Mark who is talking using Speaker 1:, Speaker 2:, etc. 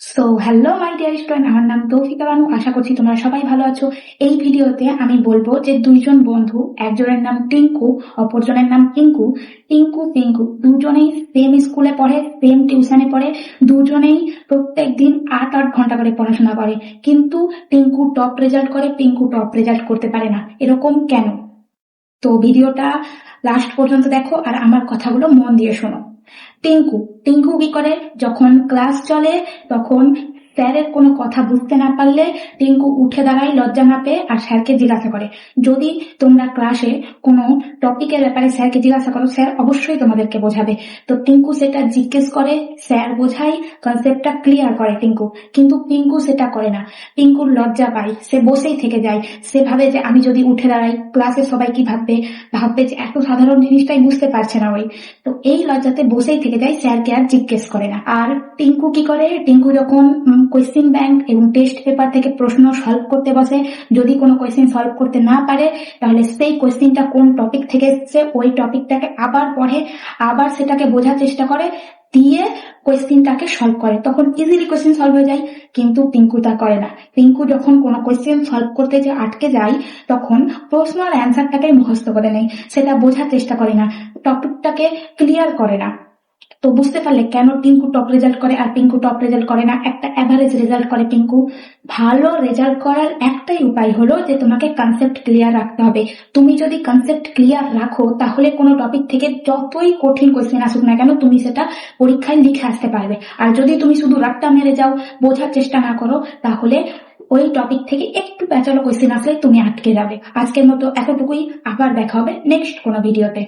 Speaker 1: So hello my dear student আমার নাম তৌফিকা বানু। আশা করছি তোমরা সবাই ভালো আছো। এই ভিডিওতে আমি বলব যে দুইজন বন্ধু, একজনের নাম টিঙ্কু, অপরজনের নাম টিঙ্কু টিঙ্কু টিঙ্কু দুজনেই সেম স্কুলে পড়ে সেম টিউশনে পড়ে। দুজনেই প্রত্যেক দিন আট আট ঘণ্টা করে পড়াশোনা করে। কিন্তু টিঙ্কু টপ রেজাল্ট করে, টিঙ্কু টপ রেজাল্ট করতে পারে না। এরকম কেন? তো ভিডিওটা লাস্ট পর্যন্ত দেখো আর আমার কথাগুলো মন দিয়ে শোনো। টিঙ্কু। টিঙ্কু কি করে? যখন ক্লাস চলে তখন স্যারের কোনো কথা বুঝতে না পারলে টিঙ্কু উঠে দাঁড়ায় লজ্জা না পেয়ে আর স্যারকে জিজ্ঞাসা করে। যদি তোমরা ক্লাসে কোনো টপিকের ব্যাপারে স্যারকে জিজ্ঞাসা করো, স্যার অবশ্যই তোমাদেরকে বোঝাবে। তো টিঙ্কু সেটা জিজ্ঞেস করে, স্যার বোঝাই কনসেপ্টটা ক্লিয়ার করে টিঙ্কু। কিন্তু পিঙ্কু সেটা করে না। পিঙ্কুর লজ্জা পায়, সে বসেই থেকে যায়। সে ভাবে যে আমি যদি উঠে দাঁড়াই, ক্লাসে সবাই কি ভাববে? ভাববে যে এত সাধারণ জিনিসটাই বুঝতে পারছে না ওই। তো এই লজ্জাতে বসেই থেকে যায়, স্যারকে আর জিজ্ঞেস করে না। আর টিঙ্কু কি করে? টিঙ্কু যখন কোয়েশ্চেন ব্যাংক এবং টেস্ট পেপার থেকে প্রশ্ন সলভ করতে বসে। যদি কোনো কোয়েশ্চেন সলভ করতে না পারে, তাহলে সেই কোয়েশ্চেনটা কোন টপিক থেকে এসছে, ওই টপিকটাকে আবার পড়ে, আবার সেটাকে বোঝার চেষ্টা করে, দিয়ে কোয়েশ্চেনটাকে সলভ করে। তখন ইজিলি কোয়েশ্চেন সলভ হয়ে যায়, কিন্তু পিঙ্কু তা করে না। পিঙ্কু যখন কোনো কোয়েশ্চেন সলভ করতে যে আটকে যায়, তখন প্রশ্ন আর অ্যান্সারটাকে মুখস্থ করে নেয়। সেটা বোঝার চেষ্টা করে না। টপিকটাকে ক্লিয়ার করে না। তো বুঝতে পারলে কেন টিঙ্কু টপ রেজাল্ট করে আর পিঙ্কু টপ রেজাল্ট করে না? একটা অ্যাভারেজ রেজাল্ট করে পিঙ্কু ভালো রেজাল্ট করার একটাই উপায় হলো যে তোমাকে কনসেপ্ট ক্লিয়ার রাখতে হবে। তুমি যদি কনসেপ্ট ক্লিয়ার রাখো, তাহলে কোনো টপিক থেকে যতই কঠিন কোয়েশ্চেন আসুক না কেন, তুমি সেটা পরীক্ষায় লিখে আসতে পারবে। আর যদি তুমি শুধু রাট্টা মেরে যাও, বোঝার চেষ্টা না করো, তাহলে ওই টপিক থেকে একটু প্যাচালো কোয়েশ্চেন আসলে তুমি আটকে যাবে। আজকের মতো এতটুকুই। আবার দেখা হবে নেক্সট কোনো ভিডিওতে